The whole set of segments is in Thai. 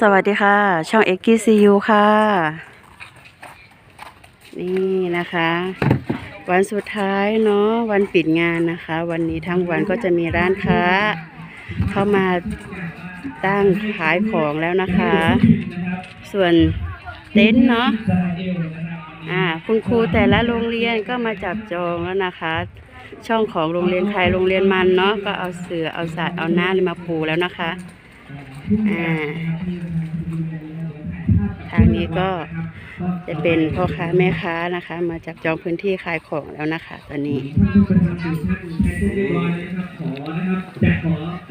สวัสดีค่ะ ช่องเอ็กกี้ซียูค่ะ นี่นะคะ วันสุดท้ายเนาะวันปิดงานนะคะ วันนี้ทั้งวันก็จะมีร้านค้า เข้ามาตั้งขายของแล้วนะคะ ส่วนเต็นท์เนาะอ่าคุณครูแต่ละโรงเรียนก็มาจับจองแล้วนะคะ ช่องของโรงเรียนใครโรงเรียนมันเนาะก็เอาเสือเอาสายเอาหน้าเลยมาปูแล้วนะคะ อ่าทางนี้ก็จะเป็นพ่อค้าแม่ค้านะคะ มาจับจองพื้นที่ขายของแล้วนะคะ ตอนนี้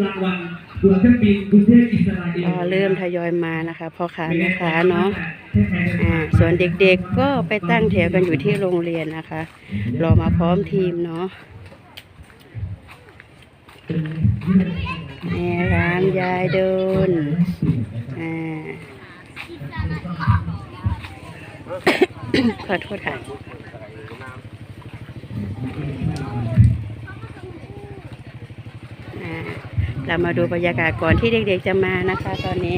อรางวัลดวงเครื่องบินกรุงเทพอิสราเอลก็เริ่มทยอยมานะคะพ่อค้าแม่ค้าเนาะอ่าส่วนเด็กๆก็ไปตั้งแถวกันอยู่ที่โรงเรียนนะคะ รอมาพร้อมทีมเนาะแม่ ยายเดินอ่าขอโทษค่ะอ่าเรามาดูบรรยากาศก่อนที่เด็กๆจะมานะคะตอนนี้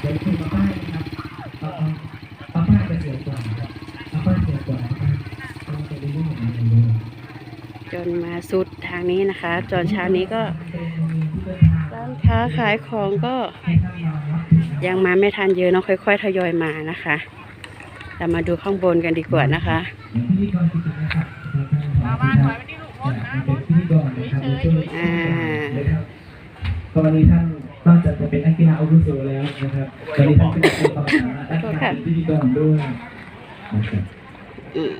เดี๋ยวคุณป้านะครับป้าป้าป้าจะเสียกว่าป้าป้าเสียกว่าป้าจะได้ยินของมันเลย จนมาสุดทางนี้นะคะ จนเช้านี้ก็ร้านค้าขายของก็ยังมาไม่ทันเยอะเนาะค่อย ๆ ทยอยมานะคะเรามาดูข้างบนกันดีกว่านะคะพิธีกรจริงๆนะครับมาบ้านถอยมาที่ลูกพ้นนะเป็นพิธีกรนะครับในช่วงอ่าก็วันนี้ท่านนอกจากจะเป็นนักกีฬาอาวุโสแล้วนะครับวันนี้ท่านเป็นผู้ประกาศและการเป็นพิธีกรด้วยนะครับอืม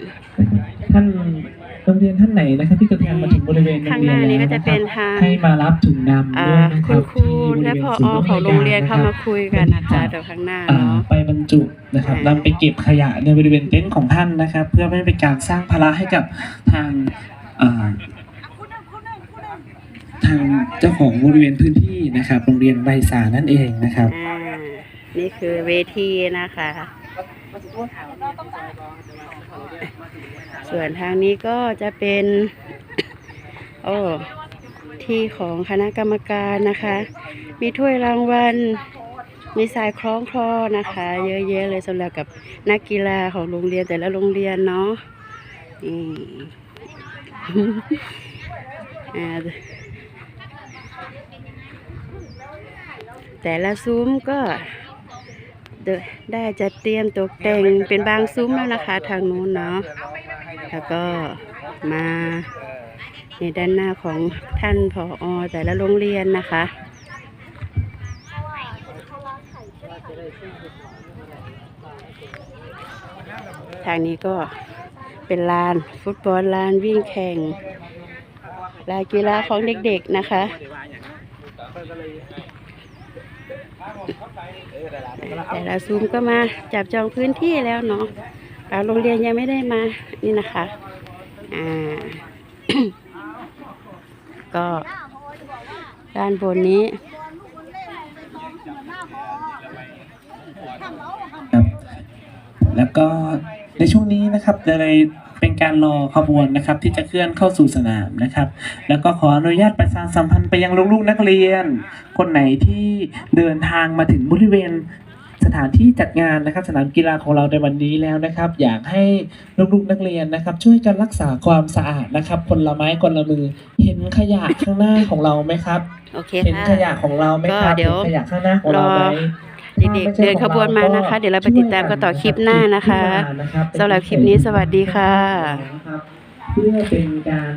ท่าน โรงเรียนท่านไหนนะครับที่กระทำมาถึงบริเวณโรงข้างเรีหยนน้านี้ก็แล้วจะนะคเป็รับนทางให้มารับถุงดำอ่าด้วยนะคคุรัณบครูที่บริและเวณพอศูนย์ของโรงเรียนเข้ามาบคุยกันนะคะเดี๋ยวข้างหน้าอ่าเนาะ ไปบรรจุนะครับอ่านำไปเก็บขยะในบริเวณเต็นท์ของท่านนะครับ เพื่อไม่ให้เป็นการสร้างภาระให้กับทางอ่าทางเจ้าของบริเวณพื้นที่นะครับ โรงเรียนใบสานั่นเองนะครับ อ่านี่คือเวทีนะคะ ส่วนทางนี้ก็จะเป็น โอ้ที่ของคณะกรรมการนะคะ มีถ้วยรางวัล มีสายคล้องคลอนะคะ เยอะแยะเลยสำหรับกับนักกีฬาของโรงเรียนแต่ละโรงเรียนเนาะอ่าแต่ละซุ้มก็ ได้จัดเตรียมตกแต่งเป็นบางซุ้มแล้วนะคะ ทางนู้นเนาะแล้วก็มาในด้านหน้าของท่านผออแต่ละโรงเรียนนะคะ ทางนี้ก็เป็นลานฟุตบอลลานวิ่งแข่งลานกีฬาของเด็กๆนะคะ แต่ละซุ้มก็มาจับจองพื้นที่แล้วเนาะอ่โรงเรียนยังไม่ได้มา นี่นะคะ อ่า ก็ด้านบนนี้ครับแล้วก็ในช่วงนี้นะครับจะเลย เป็นการรอขบวนนะครับที่จะเคลื่อนเข้าสู่สนามนะครับ แล้วก็ขออนุญาตประชาสัมพันธ์ไปยังลูกๆนักเรียน คนไหนที่เดินทางมาถึงบริเวณสถานที่จัดงานนะครับสนามกีฬาของเราในวันนี้แล้วนะครับ อยากให้ลูกๆนักเรียนนะครับ ช่วยกันรักษาความสะอาดนะครับคนละไม้คนละมือ เห็นขยะข้างหน้าของเราไหมครับ โอเคเห็นค่ะ ขยะของเราไหมครับก็เดี๋ยว ห็นขยะข้างหน้าของเราไหม เด็กๆเดินขบวนมานะคะ เดี๋ยวเราไปติดตามกันต่อคลิปหน้านะคะสำหรับคลิปนี้สวัสดีค่ะ เพื่อเป็นการ